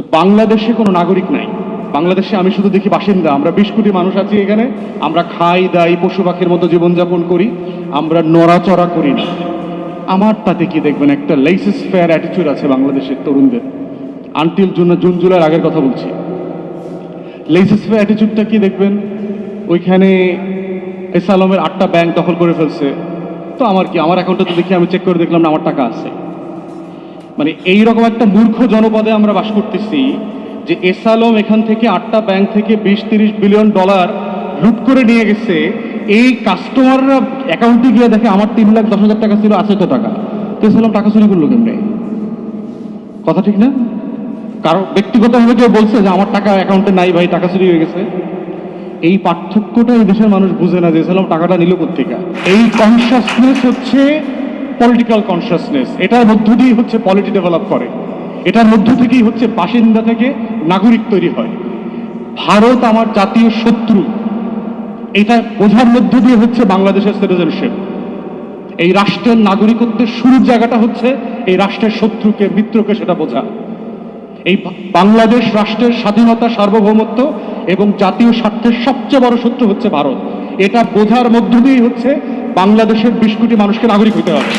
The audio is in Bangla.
তো বাংলাদেশে কোনো নাগরিক নাই। বাংলাদেশে আমি শুধু দেখি বাসিন্দা। আমরা বিশ কোটি মানুষ আছি এখানে। আমরা খাই, দাই, পশু পাখির মতো জীবনযাপন করি। আমরা নড়াচড়া করি না। আমার তাতে কি দেখবেন? একটা লাইসেন্স ফেয়ার অ্যাটিচিউড আছে বাংলাদেশের তরুণদের। আনটিল জুন জুন, জুলাইয়ের আগের কথা বলছি। লাইসেন্স ফেয়ার অ্যাটিচিউডটা কি দেখবেন? ওইখানে এস আলমের আটটা ব্যাংক দখল করে ফেলছে। তো আমার কি? আমার অ্যাকাউন্টে তো দেখি, আমি চেক করে দেখলাম না, আমার টাকা আছে। মানে এইরকম একটা মূর্খ জনপদে আমরা বাস করতেছি যে এস আলম এখান থেকে আটটা ব্যাংক থেকে বিশ, তিরিশ বিলিয়ন ডলার লুট করে নিয়ে গেছে। এই কাস্টমাররা অ্যাকাউন্টে গিয়ে দেখে আমার তিন লাখ, দশ হাজার টাকা ছিল, আছে তো টাকা। তো এস আলম টাকা চুরি করল কেমনে? কথা ঠিক না? কারও ব্যক্তিগতভাবে কেউ বলছে যে আমার টাকা অ্যাকাউন্টে নাই ভাই, টাকা চুরি হয়ে গেছে। এই পার্থক্যটা এই দেশের মানুষ বুঝে না যে ইসলাম টাকাটা নিল কোথেকে এই কনসাসনেস হচ্ছে পলিটিক্যাল কনসাসনেস এটার মধ্য দিয়ে হচ্ছে পলিটি ডেভেলপ করে। এটার মধ্য থেকেই হচ্ছে বাসিন্দা থেকে নাগরিক তৈরি হয়। ভারত আমার জাতীয় শত্রু। এটা বোঝার মধ্য দিয়ে হচ্ছে বাংলাদেশের সিটিজেনশিপ এই রাষ্ট্রের নাগরিকত্বের শুরুর জায়গাটা হচ্ছে এই রাষ্ট্রের শত্রুকে, মিত্রকে সেটা বোঝা। এই বাংলাদেশ রাষ্ট্রের স্বাধীনতা, সার্বভৌমত্ব এবং জাতীয় স্বার্থের সবচেয়ে বড় শত্রু হচ্ছে ভারত। এটা বোঝার মধ্য দিয়েই হচ্ছে বাংলাদেশের বিশ কোটি মানুষকে নাগরিক হতে হবে।